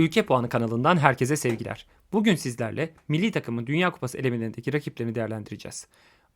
Ülke Puanı kanalından herkese sevgiler. Bugün sizlerle milli takımın Dünya Kupası elemelerindeki rakiplerini değerlendireceğiz.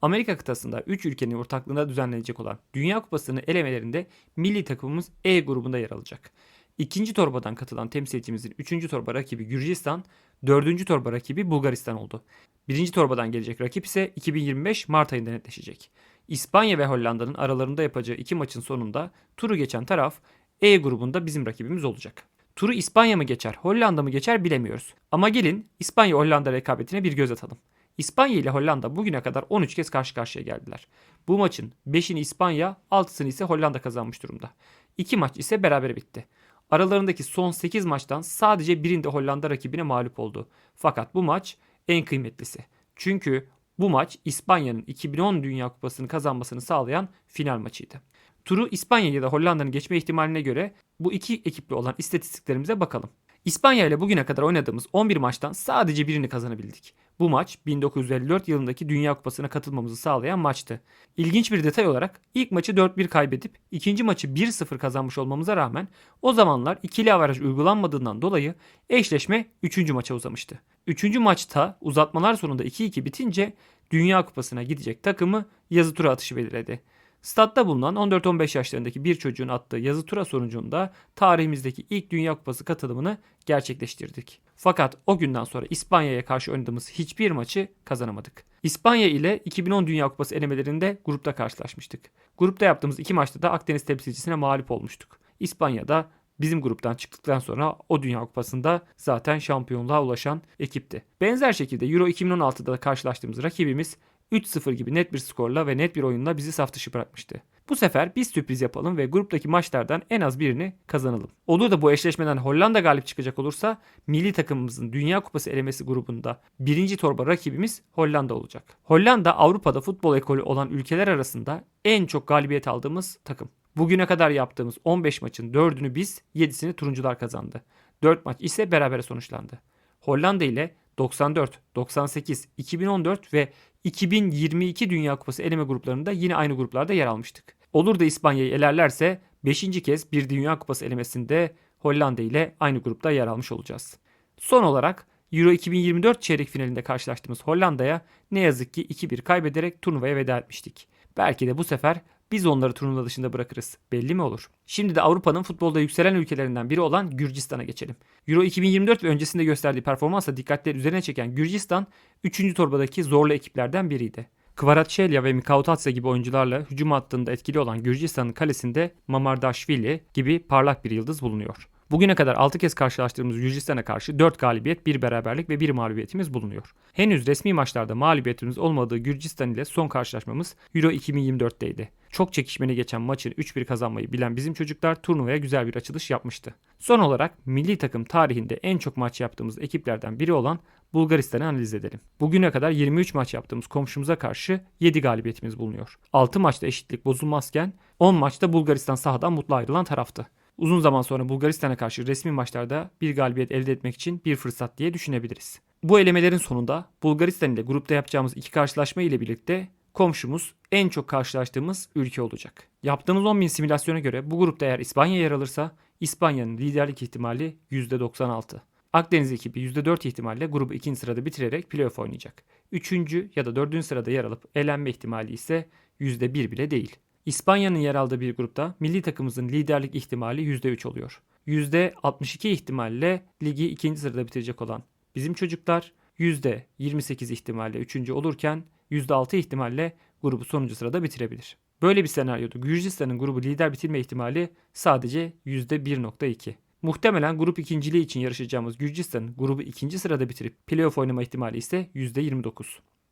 Amerika kıtasında 3 ülkenin ortaklığında düzenlenecek olan Dünya Kupası'nın elemelerinde milli takımımız E grubunda yer alacak. İkinci torbadan katılan temsilcimizin 3. torba rakibi Gürcistan, 4. torba rakibi Bulgaristan oldu. Birinci torbadan gelecek rakip ise 2025 Mart ayında netleşecek. İspanya ve Hollanda'nın aralarında yapacağı iki maçın sonunda turu geçen taraf E grubunda bizim rakibimiz olacak. Turu İspanya mı geçer, Hollanda mı geçer bilemiyoruz. Ama gelin İspanya-Hollanda rekabetine bir göz atalım. İspanya ile Hollanda bugüne kadar 13 kez karşı karşıya geldiler. Bu maçın 5'ini İspanya, 6'sını ise Hollanda kazanmış durumda. 2 maç ise berabere bitti. Aralarındaki son 8 maçtan sadece birinde Hollanda rakibine mağlup oldu. Fakat bu maç en kıymetlisi. Çünkü bu maç İspanya'nın 2010 Dünya Kupası'nı kazanmasını sağlayan final maçıydı. Turu İspanya ya da Hollanda'nın geçme ihtimaline göre bu iki ekiple olan istatistiklerimize bakalım. İspanya ile bugüne kadar oynadığımız 11 maçtan sadece birini kazanabildik. Bu maç 1954 yılındaki Dünya Kupası'na katılmamızı sağlayan maçtı. İlginç bir detay olarak ilk maçı 4-1 kaybedip ikinci maçı 1-0 kazanmış olmamıza rağmen o zamanlar ikili avaraj uygulanmadığından dolayı eşleşme 3. maça uzamıştı. 3. maçta uzatmalar sonunda 2-2 bitince Dünya Kupası'na gidecek takımı yazı tura atışı belirledi. Statta bulunan 14-15 yaşlarındaki bir çocuğun attığı yazı tura sonucunda tarihimizdeki ilk Dünya Kupası katılımını gerçekleştirdik. Fakat o günden sonra İspanya'ya karşı oynadığımız hiçbir maçı kazanamadık. İspanya ile 2010 Dünya Kupası elemelerinde grupta karşılaşmıştık. Grupta yaptığımız iki maçta da Akdeniz temsilcisine mağlup olmuştuk. İspanya'da bizim gruptan çıktıktan sonra o Dünya Kupası'nda zaten şampiyonluğa ulaşan ekipti. Benzer şekilde Euro 2016'da da karşılaştığımız rakibimiz 3-0 gibi net bir skorla ve net bir oyunla bizi saf dışı bırakmıştı. Bu sefer biz sürpriz yapalım ve gruptaki maçlardan en az birini kazanalım. Olur da bu eşleşmeden Hollanda galip çıkacak olursa milli takımımızın Dünya Kupası elemesi grubunda birinci torba rakibimiz Hollanda olacak. Hollanda Avrupa'da futbol ekolü olan ülkeler arasında en çok galibiyet aldığımız takım. Bugüne kadar yaptığımız 15 maçın 4'ünü biz, 7'sini turuncular kazandı. 4 maç ise berabere sonuçlandı. Hollanda ile 94, 98, 2014 ve 2022 Dünya Kupası eleme gruplarında yine aynı gruplarda yer almıştık. Olur da İspanya'yı elerlerse 5. kez bir Dünya Kupası elemesinde Hollanda ile aynı grupta yer almış olacağız. Son olarak Euro 2024 çeyrek finalinde karşılaştığımız Hollanda'ya ne yazık ki 2-1 kaybederek turnuvaya veda etmiştik. Belki de bu sefer biz onları turnuva dışında bırakırız. Belli mi olur? Şimdi de Avrupa'nın futbolda yükselen ülkelerinden biri olan Gürcistan'a geçelim. Euro 2024 ve öncesinde gösterdiği performansla dikkatleri üzerine çeken Gürcistan 3. torbadaki zorlu ekiplerden biriydi. Kvaratskhelia ve Mikautatse gibi oyuncularla hücum hattında etkili olan Gürcistan'ın kalesinde Mamardashvili gibi parlak bir yıldız bulunuyor. Bugüne kadar 6 kez karşılaştığımız Gürcistan'a karşı 4 galibiyet, 1 beraberlik ve 1 mağlubiyetimiz bulunuyor. Henüz resmi maçlarda mağlubiyetimiz olmadığı Gürcistan ile son karşılaşmamız Euro 2024'teydi. Çok çekişmeli geçen maçın 3-1 kazanmayı bilen bizim çocuklar turnuvaya güzel bir açılış yapmıştı. Son olarak milli takım tarihinde en çok maç yaptığımız ekiplerden biri olan Bulgaristan'ı analiz edelim. Bugüne kadar 23 maç yaptığımız komşumuza karşı 7 galibiyetimiz bulunuyor. 6 maçta eşitlik bozulmazken 10 maçta Bulgaristan sahadan mutlu ayrılan taraftı. Uzun zaman sonra Bulgaristan'a karşı resmi maçlarda bir galibiyet elde etmek için bir fırsat diye düşünebiliriz. Bu elemelerin sonunda Bulgaristan ile grupta yapacağımız iki karşılaşma ile birlikte komşumuz en çok karşılaştığımız ülke olacak. Yaptığımız 10.000 simülasyona göre bu grupta eğer İspanya yer alırsa İspanya'nın liderlik ihtimali %96. Akdeniz ekibi %4 ihtimalle grubu ikinci sırada bitirerek playoff oynayacak. Üçüncü ya da dördüncü sırada yer alıp elenme ihtimali ise %1 bile değil. İspanya'nın yer aldığı bir grupta milli takımımızın liderlik ihtimali %3 oluyor. %62 ihtimalle ligi ikinci sırada bitirecek olan bizim çocuklar %28 ihtimalle üçüncü olurken %6 ihtimalle grubu sonuncu sırada bitirebilir. Böyle bir senaryoda Gürcistan'ın grubu lider bitirme ihtimali sadece %1.2. Muhtemelen grup ikinciliği için yarışacağımız Gürcistan'ın grubu ikinci sırada bitirip playoff oynama ihtimali ise %29.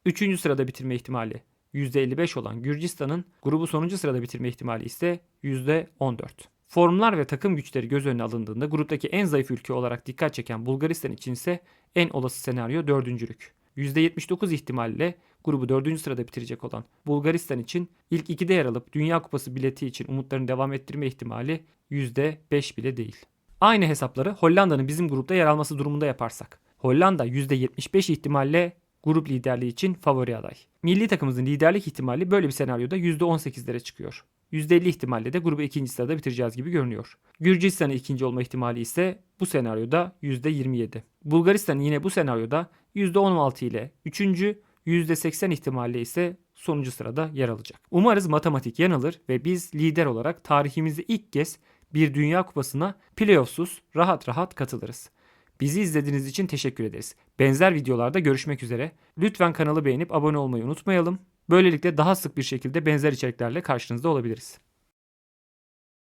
Üçüncü sırada bitirme ihtimali %55 olan Gürcistan'ın grubu sonuncu sırada bitirme ihtimali ise %14. Formlar ve takım güçleri göz önüne alındığında gruptaki en zayıf ülke olarak dikkat çeken Bulgaristan için ise en olası senaryo dördüncülük. %79 ihtimalle grubu 4. sırada bitirecek olan Bulgaristan için ilk 2'de yer alıp Dünya Kupası bileti için umutlarını devam ettirme ihtimali %5 bile değil. Aynı hesapları Hollanda'nın bizim grupta yer alması durumunda yaparsak. Hollanda %75 ihtimalle grup liderliği için favori aday. Milli takımımızın liderlik ihtimali böyle bir senaryoda %18'lere çıkıyor. %50 ihtimalle de grubu ikinci sırada bitireceğiz gibi görünüyor. Gürcistan'ın ikinci olma ihtimali ise bu senaryoda %27. Bulgaristan yine bu senaryoda %16 ile üçüncü, %80 ihtimalle ise sonuncu sırada yer alacak. Umarız matematik yanılır ve biz lider olarak tarihimizde ilk kez bir Dünya Kupası'na playoffsuz rahat rahat katılırız. Bizi izlediğiniz için teşekkür ederiz. Benzer videolarda görüşmek üzere. Lütfen kanalı beğenip abone olmayı unutmayalım. Böylelikle daha sık bir şekilde benzer içeriklerle karşınızda olabiliriz.